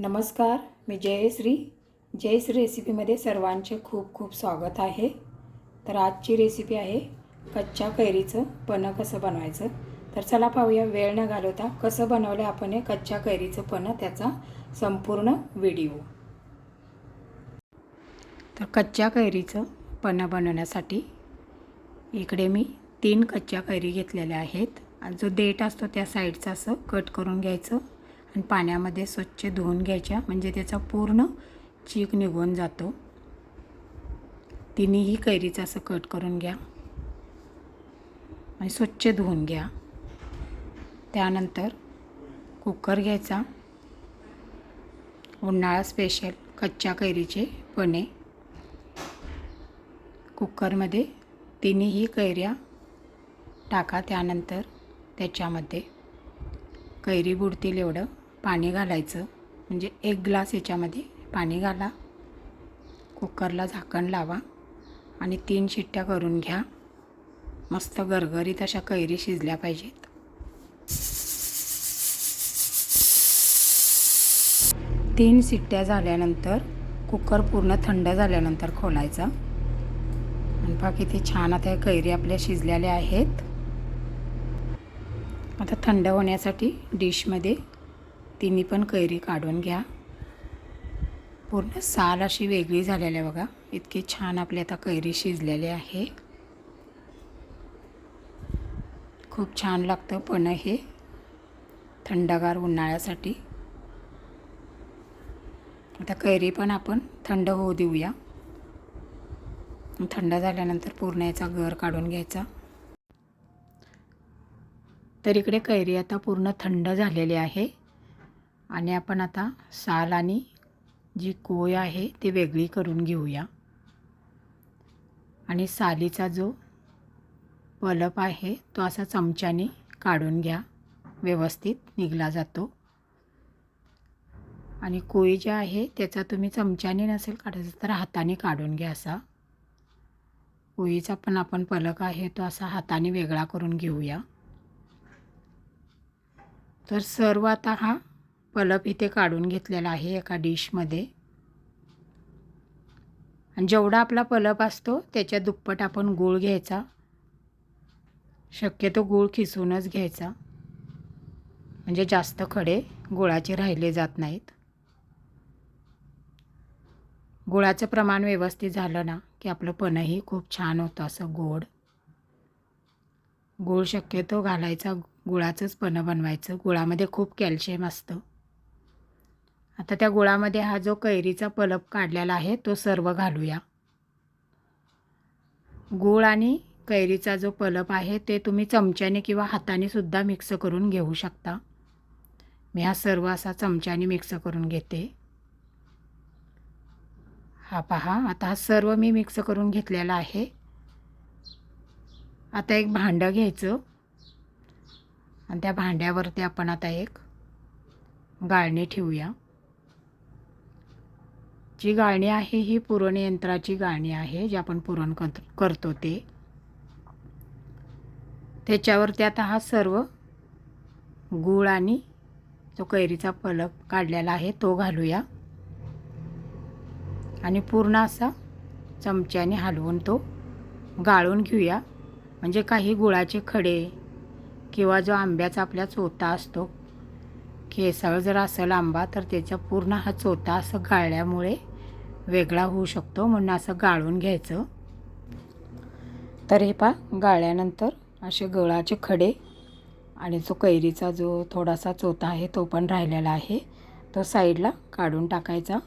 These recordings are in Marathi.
नमस्कार मी जयश्री. जयश्री रेसिपीमध्ये सर्वांचे खूप खूप स्वागत आहे. तर आजची रेसिपी आहे कच्च्या कैरीचं पन्हं कसं बनवायचं? तर चला पाहूया वेळ न घालवता कसं बनवलं आपण हे कच्च्या कैरीचं पन्हं त्याचा संपूर्ण व्हिडिओ. तर कच्च्या कैरीचं पन्हं बनवण्यासाठी इकडे मी तीन कच्च्या कैरी घेतलेल्या आहेत. आणि जो देठ असतो त्या साईडचा असं कट करून घ्यायचं. आणि पाण्यामध्ये स्वच्छ धुवून घ्यायच्या. म्हणजे त्याचा पूर्ण चीक निघून जातो. तिन्हीही कैरीचं असं कट करून घ्या. आणि स्वच्छ धुवून घ्या. त्यानंतर कुकर घ्यायचा. उन्हाळा स्पेशल कच्च्या कैरीचे पणे. कुकरमध्ये तिन्हीही कैऱ्या टाका. त्यानंतर त्याच्यामध्ये कैरी बुडतील एवढं. पाणी घालायचं. म्हणजे एक ग्लास याच्यामध्ये पाणी घाला. कुकरला झाकण लावा आणि तीन शिट्ट्या करून घ्या. मस्त गरगरीत अशा कैरी शिजल्या पाहिजेत. तीन शिट्ट्या झाल्यानंतर कुकर पूर्ण थंड झाल्यानंतर खोलायचा. आणि पहा किती छान आता या कैरी आपल्या शिजलेल्या आहेत. आता थंड होण्यासाठी डिशमध्ये तिन्ही पण कैरी काढून घ्या. पूर्ण साल अशी वेगळी झालेली आहे बघा. इतकी छान आपली आता कैरी शिजलेली आहे. खूप छान लागतं पण हे थंडगार उन्हाळ्यासाठी. आता कैरी पण आपण थंड होऊ देऊया. थंड झाल्यानंतर पूर्ण याचा गर काढून घ्यायचा. तर इकडे कैरी आता पूर्ण थंड झालेली आहे. आणि आपण आता साल आणि जी कोय आहे ती वेगळी करून घेऊया. आणि सालीचा जो पलप आहे तो असा चमच्याने काढून घ्या. व्यवस्थित निघला जातो. आणि कोळी जे आहे त्याचा तुम्ही चमच्याने नसेल काढायचं तर हाताने काढून घ्या असा. कोळीचा पण आपण पलक आहे तो असा हाताने वेगळा करून घेऊया. तर सर्व आता हा पलप इथे काढून घेतलेला आहे एका डिशमध्ये. आणि जेवढा आपला पलप असतो त्याच्या दुप्पट आपण गूळ घ्यायचा. शक्यतो गूळ खिसूनच घ्यायचा. म्हणजे जास्त खडे गुळाचे राहिले जात नाहीत. गुळाचं प्रमाण व्यवस्थित झालं ना की आपलं पणही खूप छान होतं असं गोड. गूळ शक्यतो घालायचा गुळाचंच पणं बनवायचं. गुळामध्ये खूप कॅल्शियम असतं. आता त्या गुळामध्ये हा जो कैरीचा पलप काढलेला आहे तो सर्व घालूया. गूळ आणि कैरीचा जो पलप आहे ते तुम्ही चमच्याने किंवा हाताने सुद्धा मिक्स करून घेऊ शकता. मी हा सर्व असा चमच्याने मिक्स करून घेते. हा पहा आता हा सर्व मी मिक्स करून घेतलेला आहे. आता एक भांडं घ्यायचं. आणि त्या भांड्यावरती आपण आता एक गाळणी ठेवूया. जी गाळणी आहे ही पुरण यंत्राची गाळणी आहे जी आपण पुरण कर करतो ते. त्याच्यावरती आता हा सर्व गूळ आणि जो कैरीचा पलक काढलेला आहे तो घालूया. आणि पूर्ण असा चमच्याने हलवून तो गाळून घेऊया. म्हणजे काही गुळाचे खडे किंवा जो आंब्याचा आपल्या चोथा असतो केसळ जर असेल आंबा तर त्याचा पूर्ण हा चोथा असं गाळल्यामुळे वेगळा होऊ शकतो. म्हणून असं गाळून घ्यायचं. तर हे पा गाळल्यानंतर असे गळाचे खडे आणि जो कैरीचा जो थोडासा चोथा आहे तो पण राहिलेला आहे. तो साईडला काढून टाकायचा.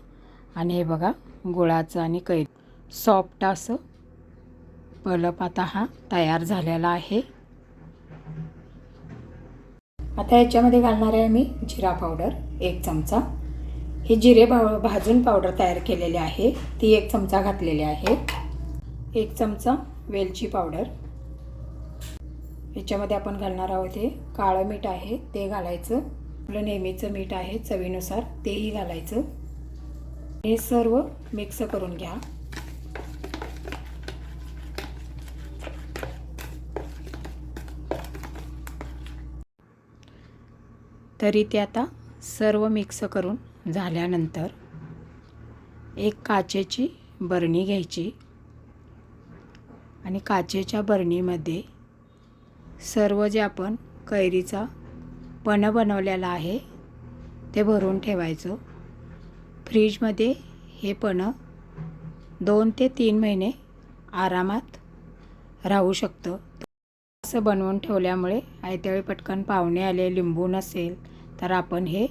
आणि हे बघा गुळाचं आणि कैरी. सॉफ्ट असं पलप आता हा तयार झालेला आहे. आता याच्यामध्ये घालणार आहे मी जिरा पावडर एक चमचा. हे जिरे भा भाजून पावडर तयार केलेले आहे. ती एक चमचा घातलेली आहे. एक चमचा वेलची पावडर. याच्यामध्ये आपण घालणार आहोत हे काळं मीठ आहे ते घालायचं. आपलं नेहमीचं मीठ आहे चवीनुसार तेही घालायचं. हे सर्व मिक्स करून घ्या. तरी ते आता सर्व मिक्स करून झाल्यानंतर एक काचेची बरणी घ्यायची. आणि काचेच्या बरणीमध्ये सर्व जे आपण कैरीचा पण बनवलेला आहे ते भरून ठेवायचं. फ्रीजमध्ये हे पण दोन ते तीन महिने आरामात राहू शकतं. असं बनवून ठेवल्यामुळे आयत्यावेळी पटकन पाहुणे आले लिंबू नसेल तर आपण हे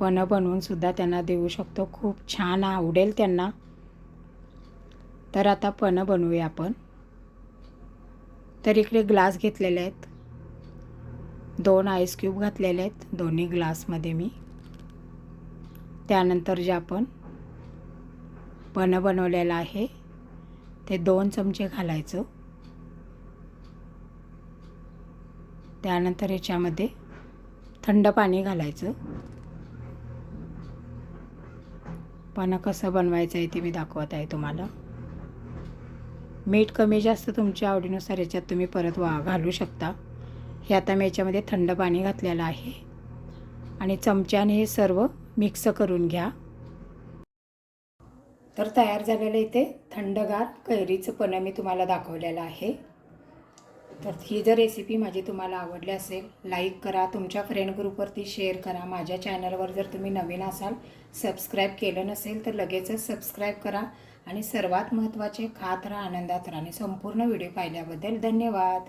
पणं बनवूनसुद्धा त्यांना देऊ शकतो. खूप छान आवडेल त्यांना. तर आता पणं बनवूया आपण. तर इकडे ग्लास घेतलेले आहेत. दोन आईस क्यूब घातलेले आहेत दोन्ही ग्लासमध्ये मी. त्यानंतर जे आपण पणं बनवलेलं आहे ते दोन चमचे घालायचं. त्यानंतर याच्यामध्ये थंड पाणी घालायचं. पण कसं बनवायचं आहे ते मी दाखवत आहे तुम्हाला. मीठ कमी जास्त तुमच्या आवडीनुसार याच्यात तुम्ही परत वा घालू शकता. हे आता मी याच्यामध्ये थंड पाणी घातलेलं आहे. आणि चमच्याने हे सर्व मिक्स करून घ्या. तर तयार झालेलं इथे थंडगार कैरीचं पणं मी तुम्हाला दाखवलेलं आहे. तर ही जर रेसिपी माझी तुम्हाला आवडली असेल लाईक करा तुमच्या फ्रेंड ग्रुपवरती शेअर करा. माझ्या चॅनलवर जर तुम्ही नवीन असाल सबस्क्राईब केलं नसेल तर लगेचच सबस्क्राईब करा आणि सर्वात महत्त्वाचे खात राहा आनंदात राहा. आणि संपूर्ण व्हिडिओ पाहिल्याबद्दल धन्यवाद.